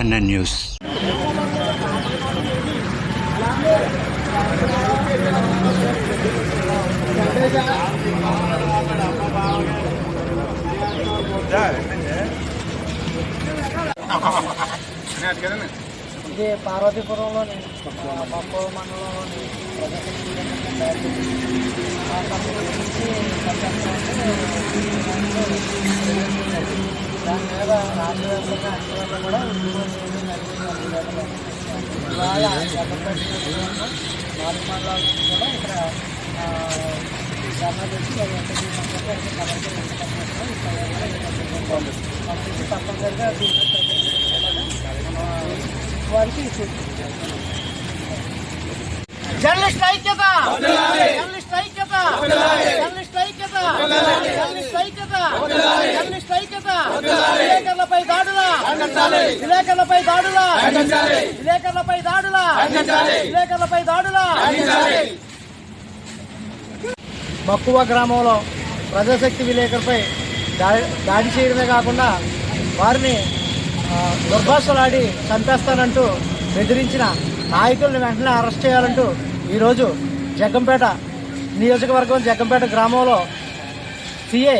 NN news. ఇది పార్వతీపురంలోని మక్కో మండలంలోని దాని మీద రాష్ట్రవ్యాప్తంగా అన్ని వల్ల కూడా ఉద్యోగం నడిపించాలి ఇవాళ జగన్పేట నాలుగు మండలాల కూడా ఇక్కడ ధర్నా చేసి పంపించి తప్పనిసరిగా వారికి జర్నలిస్ట్ ఐక్యత! జర్నలిస్ట్ ఐక్యత! జర్నలిస్ట్ ఐక్యత జర్నలిస్ట్ ఐక్యత జర్నలిస్ట్ ఐక్యత విలేకరులపై దాడుల విలేకరులపై దాడుల. విలేకరులపై దాడుల. విలేకరులపై దాడుల. మక్కువ గ్రామంలో ప్రజాశక్తి విలేకరుపై దాడి చేయడమే కాకుండా వారిని దుర్భాషలాడి చంపేస్తానంటూ బెదిరించిన నాయకుల్ని వెంటనే అరెస్ట్ చేయాలంటూ ఈరోజు జగ్గంపేట నియోజకవర్గం జగ్గంపేట గ్రామంలో సిఏ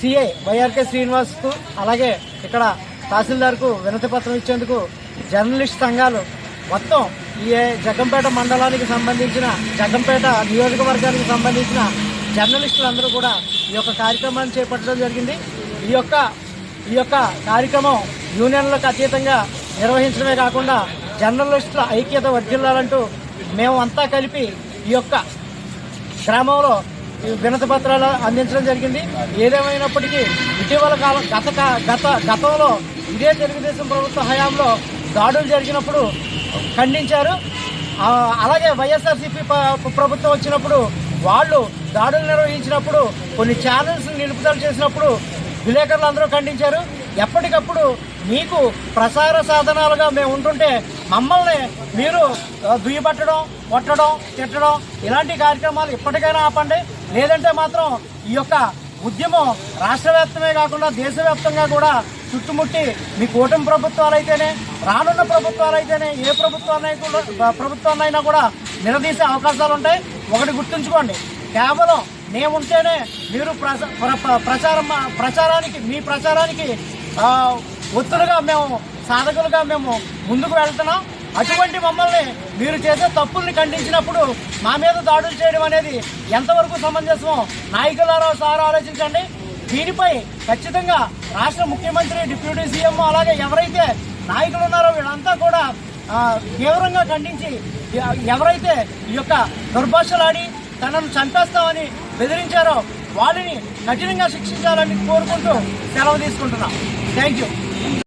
సిఐ వైఆర్కే శ్రీనివాస్కు అలాగే ఇక్కడ తహసీల్దార్కు వినతి పత్రం ఇచ్చేందుకు జర్నలిస్ట్ సంఘాలు మొత్తం ఈ జగ్గంపేట మండలానికి సంబంధించిన జగ్గంపేట నియోజకవర్గానికి సంబంధించిన జర్నలిస్టులందరూ కూడా ఈ యొక్క కార్యక్రమాన్ని చేపట్టడం జరిగింది. ఈ యొక్క ఈ యొక్క కార్యక్రమం యూనియన్లకు అతీతంగా నిర్వహించడమే కాకుండా జర్నలిస్టుల ఐక్యత వర్ధిల్లాలంటూ మేము అంతా కలిపి ఈ యొక్క గ్రామంలో వినతి పత్రాలు అందించడం జరిగింది. ఏదేమైనప్పటికీ ఇటీవల కాలం గత గత గతంలో ఇదే తెలుగుదేశం ప్రభుత్వ హయాంలో దాడులు జరిగినప్పుడు ఖండించారు. అలాగే వైఎస్ఆర్సీపీ ప్రభుత్వం వచ్చినప్పుడు వాళ్ళు దాడులు నిర్వహించినప్పుడు కొన్ని ఛానల్స్ నిలుపుదల చేసినప్పుడు విలేకరులు అందరూ ఖండించారు. ఎప్పటికప్పుడు మీకు ప్రసార సాధనాలుగా మేము ఉంటుంటే మమ్మల్ని మీరు దుయ్యబట్టడం కొట్టడం తిట్టడం ఇలాంటి కార్యక్రమాలు ఇప్పటికైనా ఆపండి. లేదంటే మాత్రం ఈ యొక్క ఉద్యమం రాష్ట్ర వ్యాప్తమే కాకుండా దేశవ్యాప్తంగా కూడా చుట్టుముట్టి మీ కూటమి ప్రభుత్వాలు అయితేనే రానున్న ప్రభుత్వాలు అయితేనే ఏ ప్రభుత్వాన్ని ప్రభుత్వాన్నైనా కూడా నిలదీసే అవకాశాలు ఉంటాయి. ఒకటి గుర్తుంచుకోండి. కేవలం మేముంటేనే మీరు ప్ర- ప్రచారం ప్రచారానికి మీ ప్రచారానికి ఒత్తులుగా మేము సాధకులుగా మేము ముందుకు వెళ్తున్నాం. అటువంటి మమ్మల్ని మీరు చేసే తప్పుల్ని ఖండించినప్పుడు మా మీద దాడులు చేయడం అనేది ఎంతవరకు సమంజసమో నాయకులారా సార్ ఆలోచించండి. దీనిపై ఖచ్చితంగా రాష్ట్ర ముఖ్యమంత్రి డిప్యూటీ సీఎం అలాగే ఎవరైతే నాయకులు ఉన్నారో వీళ్ళంతా కూడా తీవ్రంగా ఖండించి ఎవరైతే ఈ యొక్క దుర్భాషలాడి తనను చంపేస్తామని బెదిరించారో వాళ్ళని కఠినంగా శిక్షించాలని కోరుకుంటూ సెలవు తీసుకుంటున్నాం. Thank you.